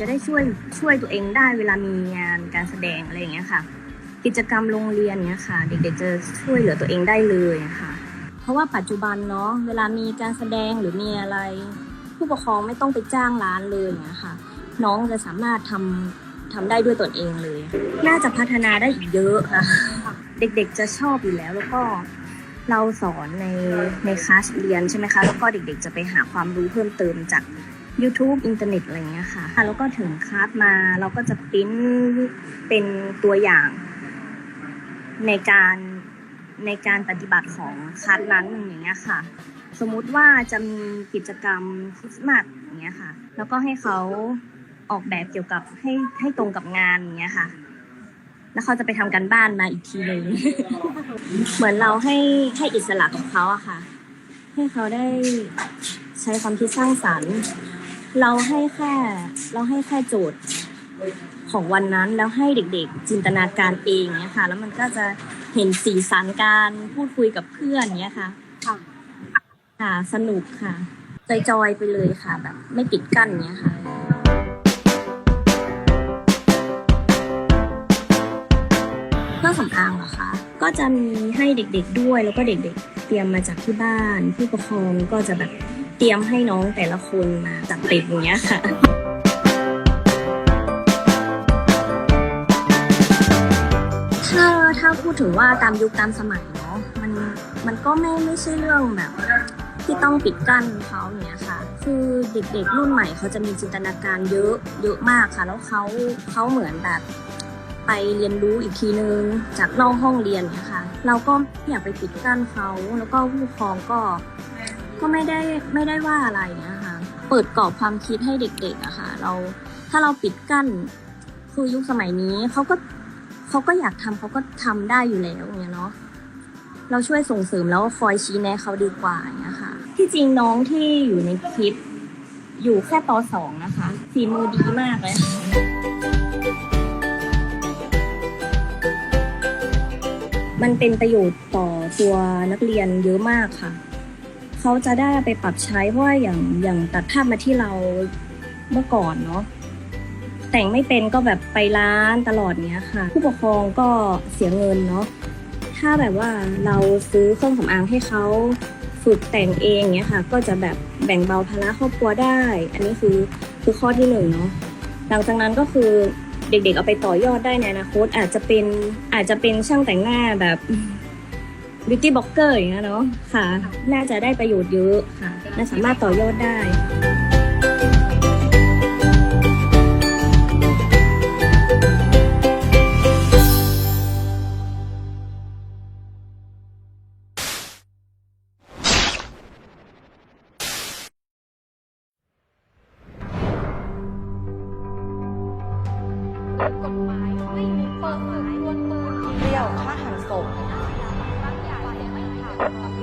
จะได้ช่วยช่วยตัวเองได้เวลามีงานการแสดงอะไรอย่างเงี้ยค่ะ กิจกรรมโรงเรียนเนี้ยค่ะ เด็กๆจะช่วยเหลือตัวเองได้เลยค่ะ เพราะว่าปัจจุบันเนาะเวลามีการแสดงหรือมีอะไร ผู้ปกครองไม่ต้องไปจ้างร้านเลยเงี้ยค่ะ น้องจะสามารถทำทำได้ด้วยตนเองเลย น่าจะพัฒนาได้อีกเยอะค่ะ เด็กๆจะชอบอยู่แล้วแล้วก็เราสอนในในคลาสเรียนใช่ไหมคะ แล้วก็เด็กๆจะไปหาความรู้เพิ่มเติมจาก YouTube อินเทอร์เน็ตอะไรเงี้ยค่ะแล้วก็ถึงคลาสมาเราก็จะปริ้นเป็นตัวอย่างในการในการปฏิบัติของคลาสนั้นอย่างเงี้ยค่ะ สมมุติว่าจะมีกิจกรรมคริสต์มาสอย่างเงี้ยค่ะ แล้วก็ให้เขาออกแบบเกี่ยวกับให้ให้ตรงกับงานอย่างเงี้ยค่ะ แล้วเขาจะไปทำกันบ้านมาอีกทีหนึ่งเหมือนเราให้ให้อิสระกับเขาอะค่ะ ให้เขาได้ใช้ความคิดสร้างสรรค์ เราให้แค่เราให้แค่โจทย์ของวันนั้นแล้วให้เด็กๆจินตนาการเองเนี่ยค่ะ แล้วมันก็จะเห็นสีสันการพูดคุยกับเพื่อนเนี้ยค่ะ ค่ะ ค่ะสนุกค่ะจอยๆไปเลยค่ะ แบบไม่ปิดกั้นเนี้ยค่ะเครื่องสำอางเหรอคะก็จะมีให้เด็กๆด้วยแล้วก็เด็กๆ เตรียมมาจากที่บ้าน ผู้ปกครองก็จะแบบ เตรียมให้น้องแต่ละคนมาจัดเต็มอย่างเงี้ยค่ะ ถ้าถ้าพูดถึงว่าตามยุคตามสมัยเนาะมันมันก็ไม่ไม่ใช่เรื่องแบบ ที่ต้องปิดกั้นเขาอย่างเนี้ยค่ะ คือเด็กๆรุ่นใหม่เขาจะมีจินตนาการเยอะเยอะมากค่ะ แล้วเขาเขาเหมือนแบบไปเรียนรู้อีกทีนึงจากนอกห้องเรียนเนี่ยค่ะ เราก็อยากไปปิดกั้นเขาแล้วก็ผู้ปกครองก็ ก็ไม่ได้ไม่ได้ว่าอะไรนี่ยค่ะเปิดกรอบความคิดให้เด็กๆอะค่ะเราถ้าเราปิดกั้นคือยุคสมัยนี้เขาก็เขาก็อยากทำเขาก็ทำได้อยู่แล้วเงี้ยเนาะเราช่วยส่งเสริมแล้วคอยชี้แนะเขาดีกว่าเงี้ยค่ะที่จริงน้องที่อยู่ในคลิป อยู่แค่ปสองนะคะฝีมือดีมากเลยมันเป็นประโยชน์ต่อตัวนักเรียนเยอะมากค่ะ เขาจะได้ไปปรับใช้เพราะว่าอย่างอย่างตัดภาพมาที่เราเมื่อก่อนเนาะแต่งไม่เป็นก็แบบไปร้านตลอดเนี้ยค่ะ ผู้ปกครองก็เสียเงินเนาะถ้าแบบว่าเราซื้อเครื่องสำอางให้เขาฝึกแต่งเองเนี้ยค่ะ ก็จะแบบแบ่งเบาภาระครอบครัวได้ อันนี้คือคือข้อที่หนึ่งเนาะหลังจากนั้นก็คือเด็กๆเอาไปต่อยอดได้ในอนาคตอาจจะเป็นอาจจะเป็นช่างแต่งหน้าแบบ beauty blogger อย่างเงี้ยเนาะค่ะ น่าจะได้ประโยชน์เยอะค่ะน่าสามารถต่อยอดได้กฎหมายไม่มีเปิดเผยตัวตนเปรี้ยวฆ่าหันศพ Thank you.